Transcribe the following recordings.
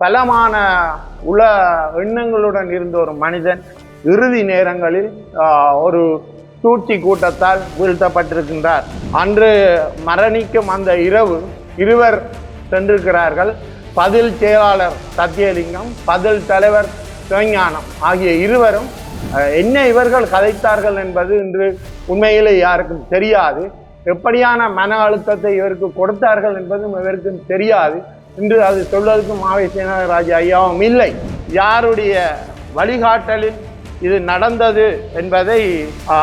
பலமான உல எண்ணங்களுடன் இருந்த ஒரு மனிதன் இறுதி நேரங்களில் ஒரு சூழ்ச்சி கூட்டத்தால் வீழ்த்தப்பட்டிருக்கின்றார். அன்று மரணிக்கும் அந்த இரவு இருவர் சென்றிருக்கிறார்கள். பதில் செயலாளர் சத்தியலிங்கம் பதில் தலைவர் சிவஞானம் ஆகிய இருவரும் என்ன இவர்கள் கதைத்தார்கள் என்பது இன்று உண்மையிலே யாருக்கும் தெரியாது. எப்படியான மன அழுத்தத்தை இவருக்கு கொடுத்தார்கள் என்பதும் இவருக்கும் தெரியாது. இன்று அது சொல்வதற்கு மாவை சேனராஜ் ஐயாவும் இல்லை. யாருடைய வழிகாட்டலில் இது நடந்தது என்பதை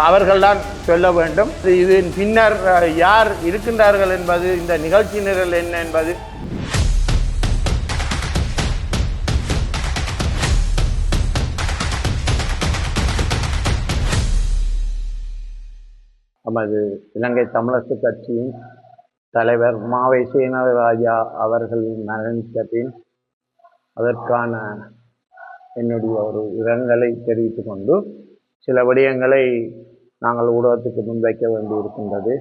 அவர்கள்தான் சொல்ல வேண்டும். இதன் பின்னர் யார் இருக்கின்றார்கள் என்பது இந்த நிகழ்ச்சி நிரல் என்ன என்பது. நமது இலங்கை தமிழரசு கட்சியின் தலைவர் மாவை சேனராஜா அவர்கள் மரணித்த பின் அதற்கான என்னுடைய ஒரு இரங்கலை தெரிவித்து கொண்டு சில விடயங்களை நாங்கள் ஊடகத்துக்கு முன்வைக்க வேண்டி இருக்கின்றது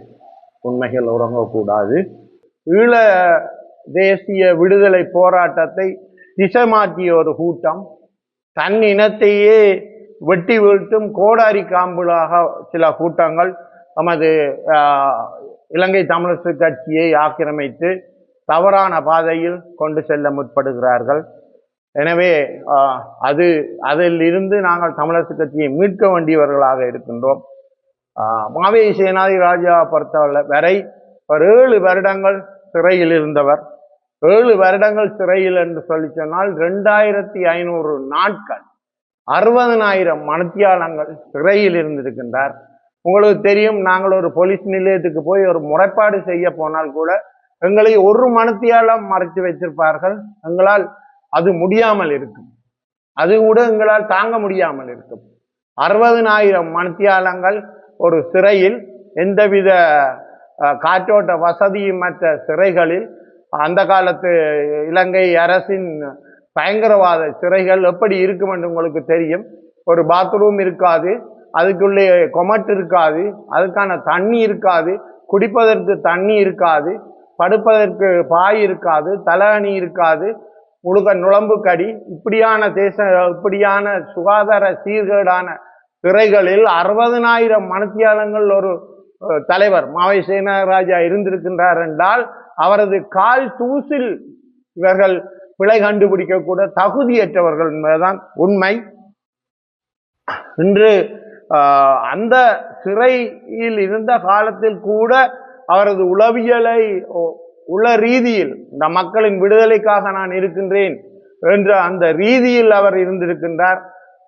உண்மைகள் உறங்கக்கூடாது. ஈழ தேசிய விடுதலை போராட்டத்தை திசை மாற்றிய ஒரு கூட்டம் தன் இனத்தையே வெட்டி வீழ்த்தும் கோடாரி காம்புலாக சில கூட்டங்கள் நமது இலங்கை தமிழரசு கட்சியை ஆக்கிரமித்து தவறான பாதையில் கொண்டு செல்ல முற்படுகிறார்கள். எனவே அது அதிலிருந்து நாங்கள் தமிழரசு கட்சியை மீட்க வேண்டியவர்களாக இருக்கின்றோம். மாவே சேனாதி ராஜா பொறுத்தவரை வரை ஒரு ஏழு வருடங்கள் சிறையில் இருந்தவர். ஏழு வருடங்கள் சிறையில் என்று சொல்லி சொன்னால் ரெண்டாயிரத்தி ஐநூறு நாட்கள் அறுபதனாயிரம் மனத்தியாளங்கள் சிறையில் இருந்திருக்கின்றார். உங்களுக்கு தெரியும் நாங்கள் ஒரு போலீஸ் நிலையத்துக்கு போய் ஒரு முறைப்பாடு செய்ய போனால் கூட எங்களை ஒரு மணத்தியாலம் மறைத்து வைத்திருப்பார்கள் எங்களால் அது முடியாமல் இருக்கும். அது கூட எங்களால் தாங்க முடியாமல் இருக்கும். அறுபதனாயிரம் மணத்தியாலங்கள் ஒரு சிறையில் எந்தவித காற்றோட்ட வசதியும் மற்ற சிறைகளில் அந்த காலத்து இலங்கை அரசின் பயங்கரவாத சிறைகள் எப்படி இருக்கும் என்று உங்களுக்கு தெரியும். ஒரு பாத்ரூம் இருக்காது. அதுக்குள்ளே கொமட் இருக்காது அதுக்கான தண்ணி இருக்காது குடிப்பதற்கு தண்ணி இருக்காது படுப்பதற்கு பாய் இருக்காது தலகணி இருக்காது முழுக்க நுழம்பு கடி இப்படியான தேச இப்படியான சுகாதார சீர்கேடான சிறைகளில் அறுபதனாயிரம் மனத்தியாளங்கள் ஒரு தலைவர் மாவை சேனராஜா இருந்திருக்கின்றார் என்றால் அவரது கால் தூசில் இவர்கள் பிழை கண்டுபிடிக்கக்கூட தகுதியற்றவர்கள் என்பதுதான் உண்மை. இன்று அந்த சிறையில் இருந்த காலத்தில் கூட அவரது உளவியலை உள்ள ரீதியில் இந்த மக்களின் விடுதலைக்காக நான் இருக்கின்றேன் என்ற அந்த ரீதியில் அவர் இருந்திருக்கின்றார்.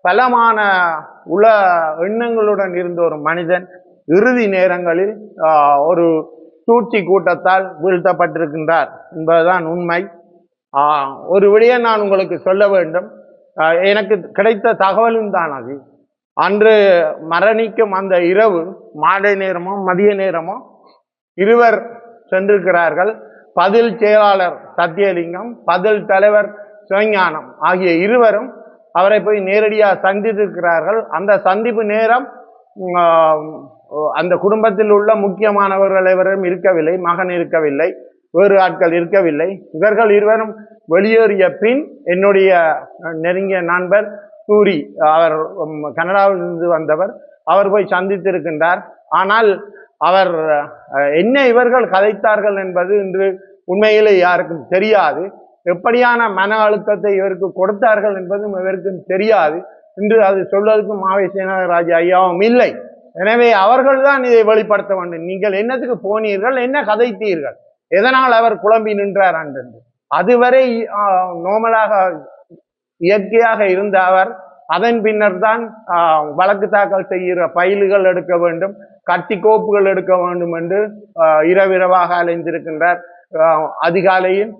பலமான உள எண்ணங்களுடன் இருந்த ஒரு மனிதன் இறுதி நேரங்களில் ஒரு சூழ்ச்சி கூட்டத்தால் வீழ்த்தப்பட்டிருக்கின்றார் என்பதுதான் உண்மை. ஒரு விடயம் நான் உங்களுக்கு சொல்ல வேண்டும். எனக்கு கிடைத்த தகவலும் தான் அது. அன்று மரணிக்கும் அந்த இரவு மாலை நேரமோ மதிய நேரமோ இருவர் சென்றிருக்கிறார்கள். பதில் செயலாளர் சத்தியலிங்கம் பதில் தலைவர் சிவஞானம் ஆகிய இருவரும் அவரை போய் நேரடியாக சந்தித்திருக்கிறார்கள். அந்த சந்திப்பு நேரம் அந்த குடும்பத்தில் உள்ள முக்கியமானவர்கள் எவரும் இருக்கவில்லை மகன் இருக்கவில்லை வேறு ஆட்கள் இருக்கவில்லை. இவர்கள் இருவரும் வெளியேறிய பின் என்னுடைய நெருங்கிய நண்பர் சூரி அவர் கனடாவிலிருந்து வந்தவர். அவர் போய் சந்தித்திருக்கின்றார். ஆனால் அவர் என்ன இவர்கள் கதைத்தார்கள் என்பது இன்று உண்மையிலே யாருக்கும் தெரியாது. எப்படியான மன அழுத்தத்தை இவருக்கு கொடுத்தார்கள் என்பதும் இவருக்கும் தெரியாது. இன்று அது சொல்வதற்கும் மாவை சேனராஜ் ஐயாவும் இல்லை. எனவே அவர்கள்தான் இதை வெளிப்படுத்த வேண்டும். நீங்கள் என்னத்துக்கு போனீர்கள்? என்ன கதைத்தீர்கள்? எதனால் அவர் குழம்பி நின்றார் அன்று அதுவரை நோமலாக இயற்கையாக இருந்த அவர் அதன் பின்னர் தான் வழக்கு தாக்கல் செய்கிற பயில்கள் எடுக்க வேண்டும் கட்டி கோப்புகள் எடுக்க வேண்டும் என்று இரவிரவாக அலைந்திருக்கின்றார். அதிகாலையில்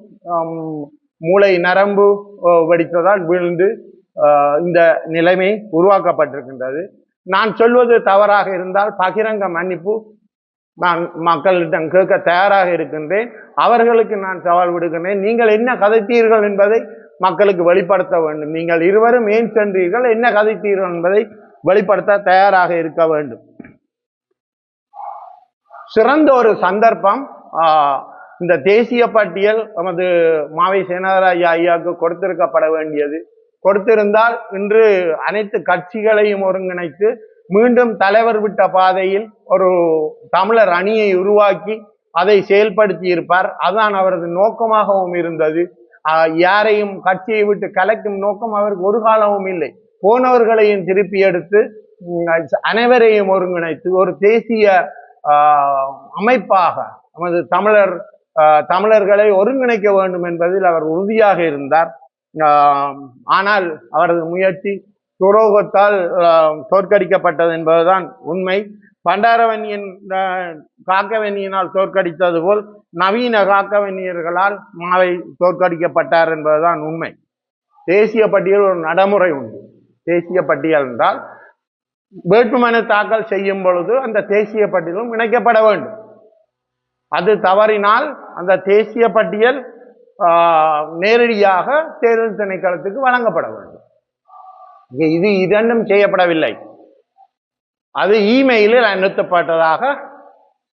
மூளை நரம்பு வடித்ததால் வெடித்ததால் விழுந்து இந்த நிலைமை உருவாக்கப்பட்டிருக்கின்றது. நான் சொல்வது தவறாக இருந்தால் பகிரங்க மன்னிப்பு நான் மக்களிடம் கேட்க தயாராக இருக்கின்றேன். அவர்களுக்கு நான் சவால் விடுகின்றேன். நீங்கள் என்ன கதைத்தீர்கள் என்பதை மக்களுக்கு வெளிப்படுத்த வேண்டும். நீங்கள் இருவரும் ஏன் சென்றீர்கள்? என்ன கதை தீரும் என்பதை வெளிப்படுத்த தயாராக இருக்க வேண்டும். சிறந்த ஒரு சந்தர்ப்பம் இந்த தேசிய பட்டியல் நமது மாவை சேனாராஜா ஐயாவுக்கு கொடுத்திருக்கப்பட வேண்டியது. கொடுத்திருந்தால் இன்று அனைத்து கட்சிகளையும் ஒருங்கிணைத்து மீண்டும் தலைவர் விட்ட பாதையில் ஒரு தமிழர் அணியை உருவாக்கி அதை செயல்படுத்தி இருப்பார் அதான் அவரது நோக்கமாகவும் இருந்தது. யாரையும் கட்சியை விட்டு கலைக்கும் நோக்கம் அவருக்கு ஒரு காலமும் இல்லை. போனவர்களையும் திருப்பி எடுத்து அனைவரையும் ஒருங்கிணைத்து ஒரு தேசிய அமைப்பாக நமது தமிழர் தமிழர்களை ஒருங்கிணைக்க வேண்டும் என்பதில் அவர் உறுதியாக இருந்தார். ஆனால் அவரது முயற்சி துரோகத்தால் தோற்கடிக்கப்பட்டது என்பதுதான் உண்மை. பண்டாரவன்யன் காக்கவன்யனால் தோற்கடித்தது போல் நவீன காக்கவன்னியர்களால் மாவை தோற்கடிக்கப்பட்டார் என்பதுதான் உண்மை. தேசிய பட்டியல் ஒரு நடைமுறை உண்டு. தேசிய பட்டியல் என்றால் வேட்புமனு தாக்கல் செய்யும் பொழுது அந்த தேசிய பட்டியலும் இணைக்கப்பட வேண்டும். அது தவறினால் அந்த தேசிய பட்டியல் நேரடியாக தேர்தல் திணைக்களத்துக்கு வழங்கப்பட வேண்டும். இது இரண்டும் செய்யப்படவில்லை. அது இமெயிலில் அனுப்பப்பட்டதாக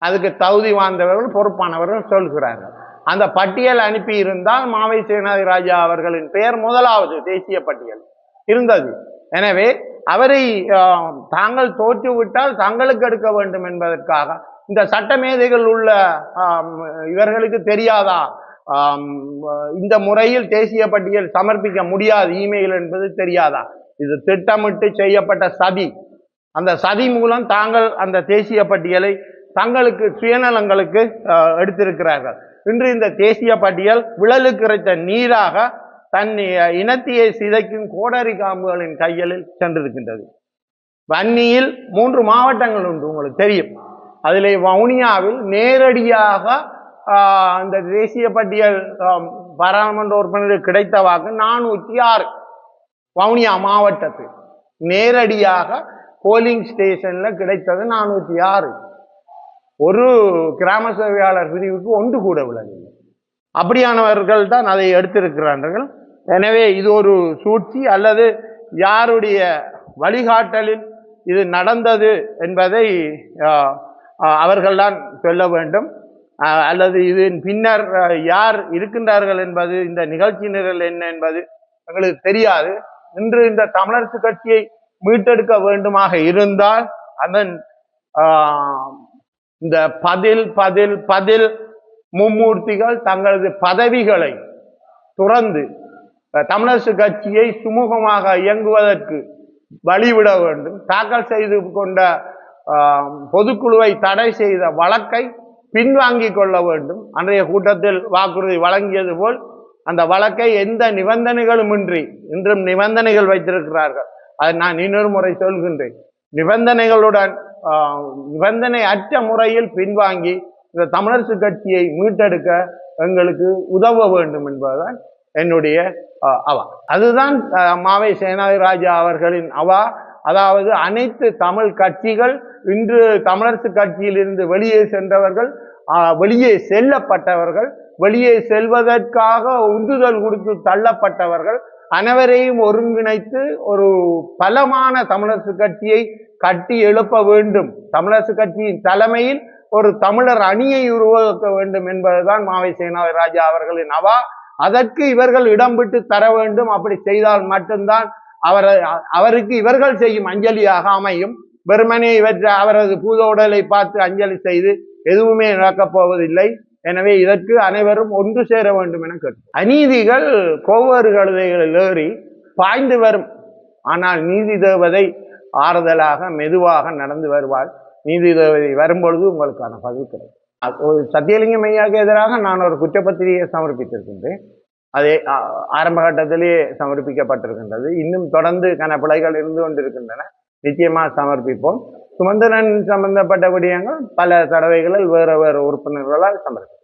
அதுக்கு தகுதி வாய்ந்தவர்கள் பொறுப்பானவர்கள் சொல்கிறார்கள். அந்த பட்டியல் அனுப்பி இருந்தால் மாவை சேனாதி ராஜா அவர்களின் பெயர் முதலாவது தேசிய பட்டியல் இருந்தது. எனவே அவரை தாங்கள் தோற்றுவிட்டால் தங்களுக்கு எடுக்க வேண்டும் என்பதற்காக இந்த சட்டமேதைகள் உள்ள இவர்களுக்கு தெரியாதா? இந்த முறையில் தேசிய பட்டியல் சமர்ப்பிக்க முடியாது இமெயில் என்பது தெரியாதா? இது திட்டமிட்டு செய்யப்பட்ட சதி. அந்த சதி மூலம் தாங்கள் அந்த தேசிய பட்டியலை தங்களுக்கு சுயநலங்களுக்கு எடுத்திருக்கிறார்கள். இன்று இந்த தேசிய பட்டியல் விழலுக்கு இறைத்த நீராக தன் இனத்தியை சிதைக்கும் கோடரி காம்புகளின் கைகளில் சென்றிருக்கின்றது. வன்னியில் மூன்று மாவட்டங்கள் உண்டு உங்களுக்கு தெரியும். அதில் வவுனியாவில் நேரடியாக அந்த தேசிய பட்டியல் பாராளுமன்ற உறுப்பினருக்கு கிடைத்த வாக்கு நானூற்றி ஆறு. வவுனியா மாவட்டத்தில் நேரடியாக போலிங் ஸ்டேஷனில் கிடைத்தது நானூற்றி ஆறு. ஒரு கிராம சேவையாளர் பிரிவுக்கு ஒன்று கூட விழவில்லை. அப்படியானவர்கள் தான் அதை எடுத்திருக்கிறார்கள். எனவே இது ஒரு சூழ்ச்சி அல்லது யாருடைய வழிகாட்டலில் இது நடந்தது என்பதை அவர்கள்தான் சொல்ல வேண்டும். அல்லது இதன் பின்னர் யார் இருக்கின்றார்கள் என்பது இந்த நிகழ்ச்சி நிரல் என்ன என்பது எங்களுக்கு தெரியாது. இன்று இந்த தமிழரசு கட்சியை மீட்டெடுக்க வேண்டுமாக இருந்தால் அதன் இந்த பதில் பதில் பதில் மும்மூர்த்திகள் தங்களது பதவிகளை துறந்து தமிழரசு கட்சியை சுமூகமாக இயங்குவதற்கு வழிவிட வேண்டும். தாக்கல் செய்து கொண்ட பொதுக்குழுவை தடை செய்த வழக்கை பின்வாங்கிக் கொள்ள வேண்டும். அன்றைய கூட்டத்தில் வாக்குறுதி வழங்கியது போல் அந்த வழக்கை எந்த நிபந்தனைகளுமின்றி இன்றும் நிபந்தனைகள் வைத்திருக்கிறார்கள். அதை நான் இன்னொரு முறை சொல்கின்றேன். நிபந்தனைகளுடன் நிபந்தனை அற்ற முறையில் பின்வாங்கி இந்த தமிழரசு கட்சியை மீட்டெடுக்க எங்களுக்கு உதவ வேண்டும் என்பதுதான் என்னுடைய அவா. அதுதான் மாவை சேனாதிராஜா அவர்களின் அவா. அதாவது அனைத்து தமிழ் கட்சிகள் இன்று தமிழரசு கட்சியிலிருந்து வெளியே சென்றவர்கள் வெளியே செல்லப்பட்டவர்கள் வெளியே செல்வதற்காக உந்துதல் கொடுத்து தள்ளப்பட்டவர்கள் அனைவரையும் ஒருங்கிணைத்து ஒரு பலமான தமிழரசு கட்சியை கட்டி எழுப்ப வேண்டும். தமிழரசு கட்சியின் தலைமையில் ஒரு தமிழர் அணியை உருவாக்க வேண்டும் என்பதுதான் மாவை சேனாவை ராஜா அவர்களின் அவா. அதற்கு இவர்கள் இடம் விட்டு தர வேண்டும். அப்படி செய்தால் மட்டும்தான் அவரது அவருக்கு இவர்கள் செய்யும் அஞ்சலியாக அமையும். வெறுமனே இவற்றை அவரது பூத உடலை பார்த்து அஞ்சலி செய்து எதுவுமே நடக்கப் போவதில்லை. எனவே இதற்கு அனைவரும் ஒன்று சேர வேண்டும் என கேட்டு அநீதிகள் கோவறு கழுதைகளில் ஏறி பாய்ந்து வரும். ஆனால் நீதி தேவதை ஆறுதலாக மெதுவாக நடந்து வருவாள். நீதி தேவதை வரும்பொழுது உங்களுக்கான பதில் கிடைக்கும். ஒரு சத்தியலிங்கம் ஐயாவுக்கு எதிராக நான் ஒரு குற்றப்பத்திரிகையை சமர்ப்பித்திருக்கின்றேன். அதை ஆரம்ப கட்டத்திலேயே சமர்ப்பிக்கப்பட்டிருக்கின்றது. இன்னும் தொடர்ந்து கன பிழைகள் இருந்து கொண்டிருக்கின்றன. நிச்சயமாக சமர்ப்பிப்போம். சுமந்திரன் சம்பந்தப்பட்ட பல தடவைகளில் வேறு வேறு உறுப்பினர்களால் சமர்ப்பிப்போம்